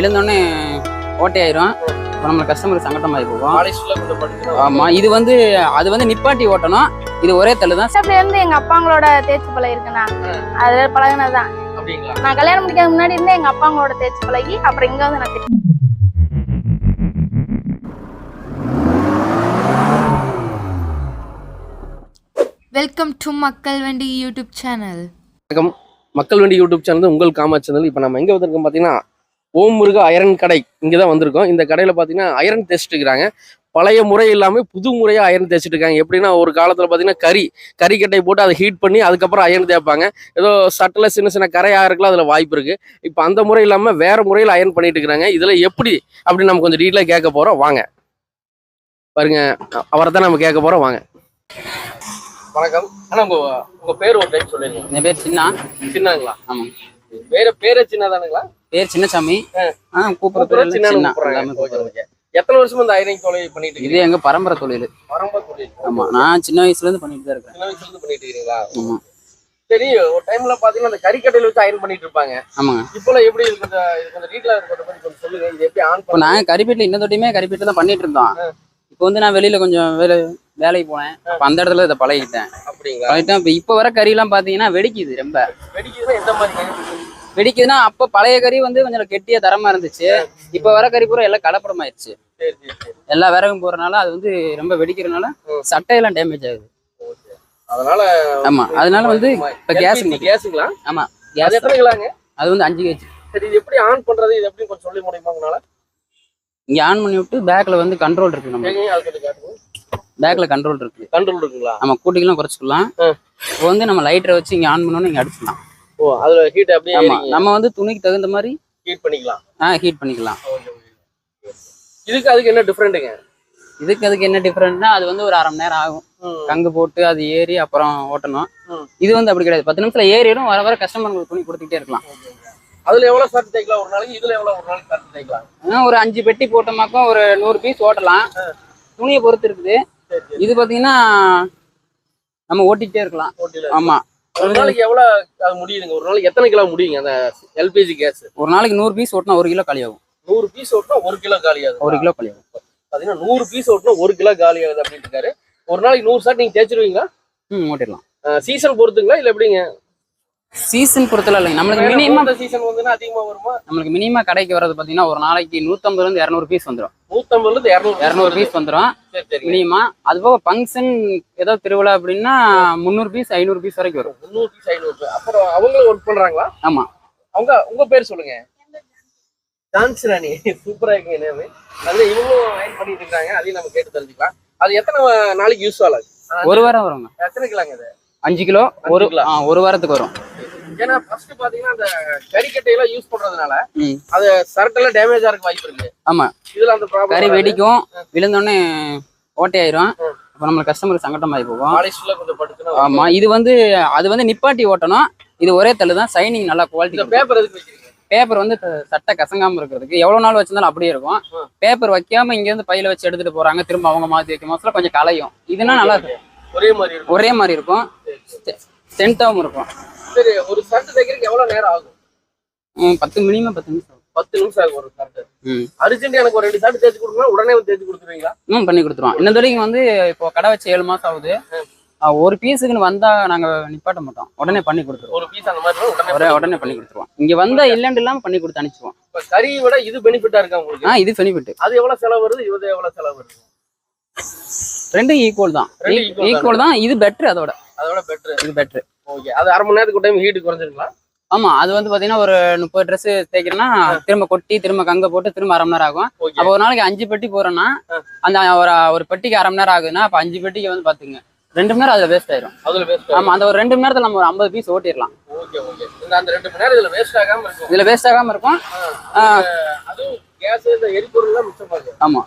விழுந்தோடனே ஓட்டையாயிரும் இப்போ நம்ம கஸ்டமருக்கு சங்கடமாகி போகும் பாலிஷ்ல கொஞ்சம் படிக்கணும் ஆமா இது வந்து அது வந்து நிப்பாட்டி ஓட்டணும். இது ஒரே தள்ளு தான். இருந்து எங்க அப்பாங்களோட தேய்ச்சி பழகி இருக்குண்ணா அதுல பழகுனதுதான். அப்படிங்களா? நான் கல்யாணம் முடிக்காத முன்னாடி இருந்தே எங்க அப்பாங்களோட தேய்ச்சி பழகி அப்புறம் இங்க வந்து நான் வெல்கம் டு மக்கள் வண்டி யூடியூப் சேனல் வணக்கம். மக்கள் வண்டி யூடியூப் சேனல் உங்கள் காமா சேனல். இப்போ நம்ம எங்கே வந்திருக்கோம் பார்த்தீங்கன்னா ஓம் முருகா அயரன் கடை இங்கே தான் வந்திருக்கோம். இந்த கடையில் பார்த்தீங்கன்னா அயரன் தேய்ச்சிட்டு இருக்கிறாங்க பழைய முறை இல்லாமல் புது முறையாக அயரன் தேய்ச்சிட்டு இருக்காங்க. எப்படின்னா ஒரு காலத்தில் பார்த்தீங்கன்னா கறி கறிக்கட்டை போட்டு அதை ஹீட் பண்ணி அதுக்கப்புறம் அயரன் தேய்ப்பாங்க. ஏதோ சட்டில் சின்ன சின்ன கரை ஆகிறதுக்குலாம் அதில் வாய்ப்பு இருக்குது இப்போ அந்த முறை இல்லாமல் வேறு முறையில் அயரன் பண்ணிட்டு இருக்கிறாங்க இதில் எப்படி அப்படின்னு நம்ம கொஞ்சம் டீட்டெயிலாக கேட்க போகிறோம் வாங்க. பாருங்க. அவரை தான் நம்ம கேட்க போகிறோம் வாங்க. வணக்கம். ஆனால் உங்கள் உங்கள் பேர் ஒரு டைம் சொல்லிடுங்க என் பேர் சின்ன. சின்னங்களா? ஆமா. வேற பேரே சின்னதானுங்களா? பேர் சின்னசாமி. சின்ன சின்ன. எல்லாமே கூப்பிடுறது. ஓகே. எத்தனை வருஷமா இந்த ஐரன் தொழில் பண்ணிட்டு இது எங்க பரம்பரை தொழில். பரம்பரை தொழில். ஆமா நான் சின்ன வயசுல இருந்து பண்ணிட்டு தான் இருக்கேன். சின்ன வயசுல இருந்து பண்ணிட்டு இருக்கீங்களா? ஆமா. சரி ஒரு டைம்ல பாத்தீங்கன்னா அந்த கறிக்கட்டையில வச்சு அயன் பண்ணிட்டு இருப்பாங்க. ஆமாங்க. இப்போலாம் எப்படி இருக்கு இந்த இது கொஞ்சம் டீட்டெயிலா இருக்கிறத பத்தி கொஞ்சம் சொல்லுங்க. இது எப்படி ஆன் இப்போ நாங்க கறிப்பேட்டில் இன்ன தொட்டியுமே கறிப்பேட்டில் தான் பண்ணிட்டு இருந்தோம். இப்போ வந்து நான் வெளியில கொஞ்சம் வேலை வேலைக்கு போனேன். அப்ப அந்த இடத்துல இதை பழகிட்டேன் அப்படிங்களா? பழகிட்டேன். இப்போ இப்போ வர கறியெல்லாம் பாத்தீங்கன்னா வெடிக்குது ரொம்ப. வெடிக்குதுன்னா எந்த மாதிரி வெடிக்குதுன்னா அப்போ பழைய கறி வந்து கொஞ்சம் கெட்டியா தரமா இருந்துச்சு. இப்போ வர கறி பூரா எல்லாம் கலப்படமாயிருச்சு. எல்லா விறகும் போறனால அது வந்து ரொம்ப வெடிக்கிறதுனால. சட்டையெல்லாம் டேமேஜ் ஆகுது. அதனால ஆமா அதனால வந்து இப்ப கேஸ் கேஸுங்களா? ஆமா கேஸ் எத்தனை கிலாங்க? அது வந்து அஞ்சு கேஜி சரி இது எப்படி ஆன் பண்றது? இது எப்படி கொஞ்சம் சொல்லி முடியுமா உங்களால? இங்க ஆன் பண்ணி விட்டு பேக்ல வந்து கண்ட்ரோல் இருக்கு நம்ம. பேக்ல கண்ட்ரோல் இருக்கு. கண்ட்ரோல் இருக்குங்களா? நம்ம கூட்டிக்கலாம் குறைச்சிக்கலாம். இப்போ வந்து நம்ம லைட்டரை வச்சு இங்க ஆன் பண்ணோம்னு இங்க அடிச்சிடலாம் ஓ அதுல ஹீட் அப்படியே ஆமா நம்ம வந்து துணிக்கு தகுந்த மாதிரி ஹீட் பண்ணிக்கலாம். ஆ ஹீட் பண்ணிக்கலாம். இதுக்கு அதுக்கு என்ன டிஃப்ரெண்ட்டுங்க இதுக்கு அதுக்கு என்ன டிஃபரெண்ட்னா அது வந்து ஒரு அரை மணி நேரம் ஆகும். கங்கு போட்டு அது ஏறி அப்புறம் ஓட்டணும். இது வந்து அப்படி கிடையாது. பத்து நிமிஷத்துல ஏறிடும் வர வர கஸ்டமர்களுக்கு துணி கொடுத்துக்கிட்டே இருக்கலாம். அதுல எவ்வளவு ஷர்ட் தைக்கலாம் ஒரு நாளைக்கு? இதுல எவ்வளவு ஒரு நாளைக்கு ஷர்ட் தைக்கலாம்? ஒரு அஞ்சு பெட்டி போட்டோமாக்கும் ஒரு நூறு பீஸ் ஓட்டலாம். துணியை பொறுத்து இருக்குது. இது பாத்தீங்கன்னா நம்ம ஓட்டிக்கிட்டே இருக்கலாம். ஆமா. ஒரு நாளைக்கு எவ்வளவு அது முடியுதுங்க? ஒரு நாளைக்கு எத்தனை கிலோ முடியுங்க அந்த எல்பிஜி கேஸ் ஒரு நாளைக்கு நூறு பீஸ் ஓட்டினா ஒரு கிலோ காலியாகும். நூறு பீஸ் ஓட்டினா ஒரு கிலோ காலி ஆகுது ஒரு கிலோ காலியாகும். பாத்தீங்கன்னா நூறு பீஸ் ஓட்டினா ஒரு கிலோ காலி ஆகுது அப்படின்னு இருக்காரு. ஒரு நாளைக்கு நூறு ஷர்ட் நீங்க தேய்ச்சிருவீங்களா? ம் ஓட்டிடலாம். சீசன் பொறுத்துங்களா இல்ல எப்படிங்க? சீசன் பொறுத்தல இல்லைங்க நம்மளுக்கு மினிமம் சீசன் வந்துன்னா அதிகமா வருமா? நம்மளுக்கு மினிமம் கடைக்கு வர்றது பாத்தீங்கன்னா ஒரு நாளைக்கு நூத்தம்பதுல இருந்து இரநூறு பீஸ் வந்துடும் நூத்தம்பதுல இருந்து இருநூறு இரநூறு பீஸ் வந்துடும் மினிமம் அது போக ஃபங்க்ஷன் ஏதோ திருவிழா அப்படின்னா முந்நூறு பீஸ் ஐநூறு பீஸ் வரைக்கும் வரும். முந்நூறு பீஸ் ஐநூறு அப்புறம் அவங்களும் ஒர்க் பண்றாங்களா? ஆமா. அவங்க உங்க பேர் சொல்லுங்க. ஜான்சி ராணி. சூப்பரா இருக்குங்க நேம் அதுல இவங்களும் அயன் பண்ணிட்டு இருக்காங்க. அதையும் நம்ம கேட்டு தெரிஞ்சுக்கலாம். அது எத்தனை நாளைக்கு யூஸ் ஆகுது ஒரு வாரம் வருங்க. எத்தனை கிலோங்க இது அஞ்சு கிலோ ஒரு ஒரு வாரத்துக்கு வரும். ஏன்னா ஃபர்ஸ்ட் பாத்தீங்கன்னா அந்த கறிக்கட்டையெல்லாம் யூஸ் பண்றதுனால அது சரட்டெல்லாம் டேமேஜ் வாய்ப்பு இருக்கு. ஆமா. இதுல அந்த ப்ராப்ளம் கறி வெடிக்கும் விழுந்தோடனே ம். அப்போ நம்மளுக்கு கஸ்டமருக்கு போகும். பாலிஷ்ல கொஞ்சம் படுத்துனா ஆமா இது வந்து அது வந்து நிப்பாட்டி ஓட்டணும். இது ஒரே தள்ளு தான் சைனிங் நல்லா குவாலிட்டி பேப்பர் பேப்பர் வந்து சட்டை கசங்காம இருக்கிறதுக்கு. எவ்வளவு நாள் வச்சிருந்தாலும் அப்படியே இருக்கும். பேப்பர் வைக்காம இங்க இருந்து பையில வச்சு எடுத்துட்டு போறாங்க. திரும்ப அவங்க மாத்தி வைக்கும். போதுல கொஞ்சம் கலையும் இதுனா நல்லா இருக்கும் ஒரே மாதிரி இருக்கும். ஒரே மாதிரி இருக்கும். ஸ்ட்ரென்த்தாகவும் இருக்கும். சரி ஒரு ஷர்ட் தைக்கிறதுக்கு எவ்வளவு நேரம் ஆகும்? பத்து மினிமம் பத்து நிமிஷம் பத்து நிமிஷம் ஆகும் ஒரு ஷர்ட் அர்ஜென்ட் எனக்கு ஒரு ரெண்டு ஷர்ட் தேய்ச்சி கொடுக்கணும் உடனே வந்து தேய்ச்சி கொடுத்துருவீங்களா? ம் பண்ணி கொடுத்துருவோம். இன்னும் வரைக்கும் வந்து இப்போ கடை வச்சு ஏழு மாசம் ஆகுது. ஒரு பீஸுக்குன்னு வந்தா நாங்க நிப்பாட்ட மாட்டோம். உடனே பண்ணி கொடுத்துருவோம். ஒரு பீஸ் அந்த மாதிரி உடனே உடனே பண்ணி கொடுத்துருவோம். இங்க வந்தா இல்லைன்னு இல்லாம பண்ணி கொடுத்து அனுப்பிச்சுவோம் இப்ப கறியை விட இது பெனிஃபிட்டா இருக்கா உங்களுக்கு? ஆ இது பெனிஃபிட் அது எவ்வளவு செலவு வருது? இது எவ்வளவு செலவு வருது? ரெண்டும் ஈக்குவல் தான். ஈக்குவல் தான். இது பெட்டர் அதோட. அதோட பெட்ரு இது பெட்டர் ஓகே அது அரை மணி நேரத்துக்கு டைம் ஹீட் குறைஞ்சிருங்களா? ஆமா அது வந்து பாத்தீங்கன்னா ஒரு முப்பது ட்ரெஸ் தேய்க்கிறேன்னா திரும்ப கொட்டி திரும்ப கங்க போட்டு திரும்ப அரை மணி நேரம் ஆகும். அப்போ ஒரு நாளைக்கு அஞ்சு பெட்டி போறோம்னா அந்த ஒரு ஒரு பெட்டிக்கு அரை மணி நேரம் ஆகுதுன்னா அப்ப அஞ்சு பெட்டிக்கு வந்து பாத்துங்க ரெண்டு மணி நேரம் அதுல வேஸ்ட் ஆயிரும். அதுல வேஸ்ட் ஆமா அந்த ஒரு ரெண்டு மணி நேரத்துல நம்ம ஒரு ஐம்பது பீஸ் ஓட்டிடலாம். இதுல வேஸ்ட் ஆகாம இருக்கும். இதுல வேஸ்ட் ஆகாம இருக்கும். ஆமா.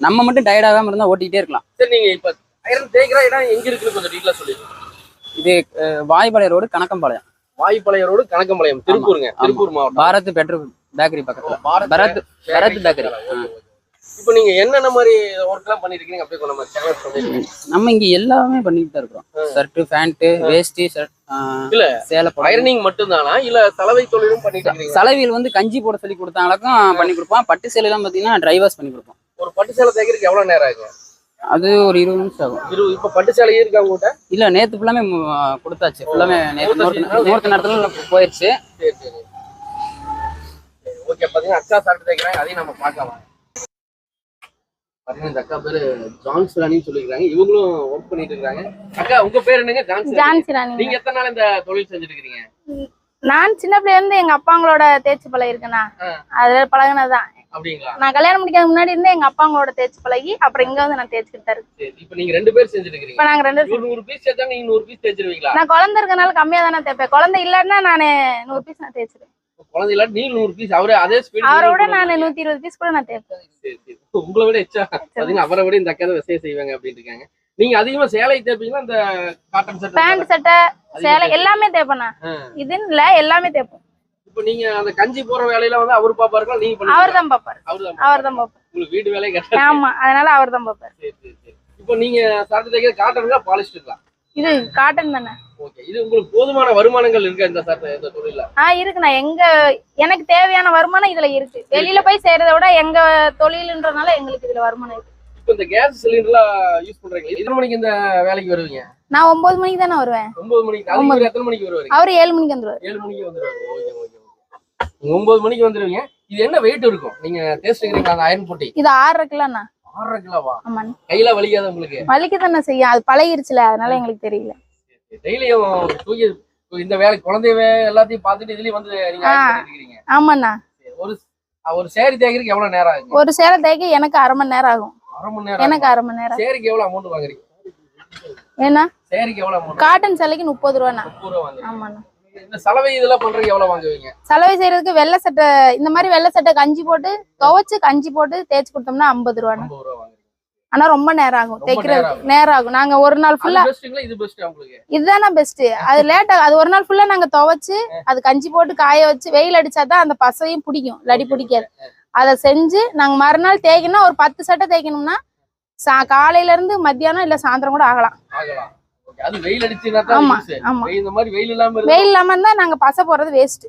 நம்ம மட்டும் டயர்ட் ஆகாம இருந்தா ஓட்டிக்கிட்டே இருக்கலாம். சரி நீங்க இப்ப ஐரன் தேய்க்கிற இடம் எங்க இருக்குன்னு கொஞ்சம் டீட்டெயிலா சொல்லிடுங்க. இது அஹ், வாய்ப்பாளையம் ரோடு கணக்கம்பாளையம் வாய்ப்பாளையம் ரோடு கணக்கம்பாளையம் திருப்பூருங்க. திருப்பூர் மாவட்டம். பாரத் பெட்ரோல் பேக்கரி பக்கத்துல. பாரத் பரத் பேக்கரி. இப்போ நீங்க என்னென்ன மாதிரி ஒர்க் எல்லாம் பண்ணிருக்கீங்க? அப்படியே நம்ம சேனல் நம்ம இங்க எல்லாமே பண்ணிட்டு தான் இருக்கிறோம். ஷர்ட் பேண்ட் வேஷ்டி ஷர்ட் இல்ல, சேலை அயர்னிங் மட்டும்தானா? இல்ல சலவை தொழிலும் பண்ணிட்டு சலவையில் வந்து கஞ்சி போட சொல்லி கொடுத்தாங்களுக்கும் பண்ணி கொடுப்போம். பட்டு சேலைலாம் பார்த்தீங்கன்னா டிரைவர்ஸ் பண்ணி கொடுப்போம். ஒரு பட்டு சேலை தைக்கிறதுக்கு எவ்வளவு நேரம் ஆகும்? அது ஒரு இருபது நிமிஷம் ஆகும். இருபது இப்ப பட்டு சேலை இருக்கா உங்ககிட்ட? இல்ல நேத்து ஃபுல்லாமே கொடுத்தாச்சு. ஃபுல்லாமே நேத்து முகூர்த்த நேரத்துல போயிருச்சு. சரி சரி. ஓகே. பாத்தீங்கன்னா அக்கா சாப்பிட்டு தைக்கிறாங்க அதையும் நம்ம பார்க்கலாம். பாத்தீங்கன்னா இந்த அக்கா பேரு ஜான்ஸ்ராணின்னு சொல்லிக்கிறாங்க இவங்களும் ஒர்க் பண்ணிட்டு இருக்காங்க. அக்கா உங்க பேர் என்னங்க? ஜான்ஸ் ராணி. நீங்க எத்தனை நாள் இந்த தொழில் செஞ்சுட்டு இருக்கீங்க நான் சின்ன பிள்ளைல இருந்து எங்க அப்பாங்களோட தேய்ச்சி பழகி இருக்கேனா ஆ. அதுல பழகினதுதான். அப்படிங்களா? நான் கல்யாணம் முடிக்காத முன்னாடி இருந்து எங்க அப்பாங்களோட தேய்ச்சி பழகி அப்புறம் இங்க வந்து நான் தேய்ச்சிக்கிட்டு தான் இருக்கேன். சரி இப்ப நீங்க ரெண்டு பேர் செஞ்சுட்டு இருக்கீங்க இப்ப நாங்க ரெண்டு நூறு பீஸ் சேர்த்தாங்க நீங்க நூறு பீஸ் தேய்ச்சிருவீங்களா? நான் குழந்தை இருக்கனால கம்மியா தானே தேய்ப்பேன். குழந்தை இல்லைன்னா நான் நூறு பீஸ் நான் தேய்ச்சிருவேன். குழந்தை இல்லாட்டி நீங்க நூறு பீஸ் அவரே அதே ஸ்பீட் அவரை விட நான் நூத்தி இருபது பீஸ் கூட நான் தேய்ப்பேன். சரி சரி. உங்களை விட எச்சா? பாத்தீங்கன்னா அவரை விட இந்த அக்கா விசைய செய்வாங்க அப்படின்னு இருக்காங்க. நீங்க அதிகமா சேலை காட்டன் சட்டை பேண்ட் சட்டை சேலை எல்லாமே ஆ. இதுன்னு இல்ல எல்லாமே தேய்ப்பேன். இப்ப நீங்க அந்த கஞ்சி போற வேலையில வந்து அவரு பாப்பாருக்கா நீங்க? அவர் தான் பாப்பாரு. அவர்தான் அவர் தான் பாப்பாரு. உங்களுக்கு வீட்டு வேலையை கட்ட ஆமா அதனால அவர் தான் பாப்பாரு இப்போ நீங்க சட்டை தைக்கிற காட்டனுங்களா பாலிஸ்டருங்களா இது காட்டன் தானே. ஓகே இது உங்களுக்கு போதுமான வருமானங்கள் இருக்கா இந்த சட்டை இந்த தொழில ஆ இருக்குண்ணா எங்க எனக்கு தேவையான வருமானம் இதுல இருக்கு. வெளியில போய் செய்யறதை விட எங்க தொழிலுன்றனால எங்களுக்கு இதுல வருமானம் இருக்கு. இப்போ இந்த கேஸ் சிலிண்டர்லாம் யூஸ் பண்றீங்க எத்தனை மணிக்கு இந்த வேலைக்கு வருவீங்க? நான் ஒன்பது மணிக்கு தானே வருவேன். ஒன்பது மணிக்கு எத்தனை மணிக்கு வருவாரு? அவரு ஏழு மணிக்கு வந்துருவாரு. ஏழு மணிக்கு வந்துருவாரு. ஓகே ஓகே நீங்க ஒன்பது மணிக்கு வந்துருவீங்க. இது என்ன வெயிட் இருக்கும்? நீங்க டேஸ்ட் அந்த அயன் போட்டி. இது ஆறரை கிலோண்ணா ஆறரை கிலோவா? ஆமா கையில வலிக்காத உங்களுக்கு? வலிக்க தானே செய்யும். அது பழகிருச்சுல அதனால எங்களுக்கு தெரியல. டெய்லியும் தூக்கி இந்த வேலை குழந்தை வே- எல்லாத்தையும் பார்த்துட்டு இதுலயும் வந்து நீங்க ஆமாண்ணா. ஒரு ஒரு சேரி தேய்க்கிறதுக்கு எவ்வளவு நேரம் ஆகுங்க ஒரு சேலை தேய்க்க எனக்கு அரை மணி நேரம் ஆகும். அரை மணி நேரம் எனக்கு அரை மணி நேரம். ஆகும். சேரிக்கு எவ்வளவு அமௌண்ட் வாங்குறீங்க? ஏன்னா சேரிக்கு எவ்வளவு காட்டன் சேலைக்கு முப்பது ரூபாண்ணா. முப்பது ரூபா ஆமாண்ணா. சலவை இதெல்லாம் பண்றதுக்கு எவ்வளவு வாங்குவீங்க? சலவை செய்யறதுக்கு வெள்ளை சட்டை இந்த மாதிரி வெள்ளை சட்டை கஞ்சி போட்டு துவைச்சு கஞ்சி போட்டு தேய்ச்சி கொடுத்தோம்னா ஐம்பது ரூபா ஆனா ரொம்ப நேரம் ஆகும். தைக்கிறதுக்கு நேரம் ஆகும். நாங்க ஒரு நாள் ஃபுல்லா இதுதானே பெஸ்ட் அது லேட் ஆகும் அது ஒரு நாள் ஃபுல்லா நாங்க துவைச்சு அது கஞ்சி போட்டு காய வச்சு வெயில் அடிச்சாதான் அந்த பசையும் பிடிக்கும். இல்லாட்டி பிடிக்காது. அதை செஞ்சு நாங்க மறுநாள் தேய்க்கணும் ஒரு பத்து சட்டை தேய்க்கணும்னா சா காலையில இருந்து மத்தியானம் இல்ல சாயந்தரம் கூட ஆகலாம். வெயில் இல்லாம இருந்தா? வெயில் இல்லாம இருந்தா நாங்க பசை போடுறது வேஸ்ட்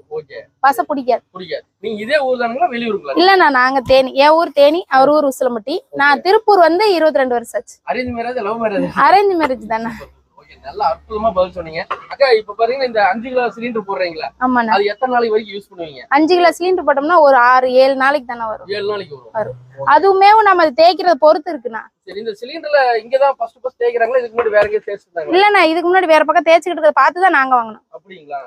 பசை பிடிக்காது. பிடிக்காது. நீங்க இதே ஊர் தானுங்களா வெளியூருங்களா இல்லண்ணா நாங்க தேனி. என் ஊர் தேனி அவர் ஊர் உசிலம்பட்டி. நான் திருப்பூர் வந்து இருபத்தி ரெண்டு வருஷம் ஆச்சு. அரேஞ்ச் மேரேஜ் தானே. ஓகே நல்லா அற்புதமா பதில் சொன்னீங்க. அக்கா இப்ப பாத்தீங்கன்னா இந்த அஞ்சு கிலோ சிலிண்டர் போடுறீங்களா? ஆமாண்ணா அது எத்தனை நாளைக்கு வரைக்கும் யூஸ் பண்ணுவீங்க? அஞ்சு கிலோ சிலிண்டர் போட்டோம்னா ஒரு ஆறு ஏழு நாளைக்கு தானே வரும். ஏழு நாளைக்கு வரும். அதுவுமே நம்ம அது தேய்க்கிறத பொறுத்து இருக்குண்ணா. சரி இந்த சிலிண்டர்ல இங்கதான் ஃபர்ஸ்ட் ஃபர்ஸ்ட் தேய்க்கிறாங்களா? இதுக்கு முன்னாடி வேற எங்கேயும் தேய்ச்சிருந்தாங்களா? இல்லண்ணா இதுக்கு முன்னாடி வேற பக்கம் தேய்ச்சிக்கிட்டு இருக்கிறத பார்த்து தான் நாங்க வாங்கணும். அப்படிங்களா?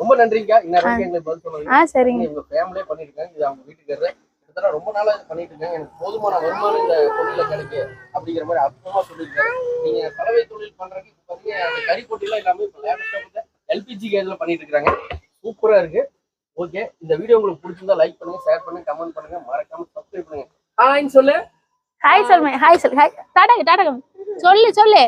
ரொம்ப நன்றிங்கக்கா. இன்னும் பதில் சொன்னீங்க ஆ சரிங்க. இவங்க ஃபேமிலியே பண்ணிருக்காங்க இது அவங்க வீட்டுக்காரரு. கிட்டத்தட்ட ரொம்ப நாளா இது பண்ணிட்டு இருக்காங்க எனக்கு போதுமான வருமானம் இந்த தொழில கிடைக்கு அப்படிங்கிற மாதிரி அற்புதமா சொல்லியிருக்காரு. நீங்க கலவை தொழில் பண்றதுக்கு இப்ப பாத்தீங்கன்னா அந்த கறி போட்டிலாம் எல்லாமே இப்போ எல்பிஜி கேஸ்ல பண்ணிட்டு இருக்காங்க. சூப்பரா இருக்கு. ஓகே இந்த வீடியோ உங்களுக்கு பிடிச்சிருந்தா லைக் பண்ணுங்க ஷேர் பண்ணுங்க கமெண்ட் பண்ணுங்க. மறக்காம சப்ஸ்கிரைப் பண்ணுங்க. ஹாய்ன்னு சொல்லு. ஹாய் சொல்லுங்க ஹாய் சொல்லு ஹாய் டாடா டாடா சொல்லு சொல்லு.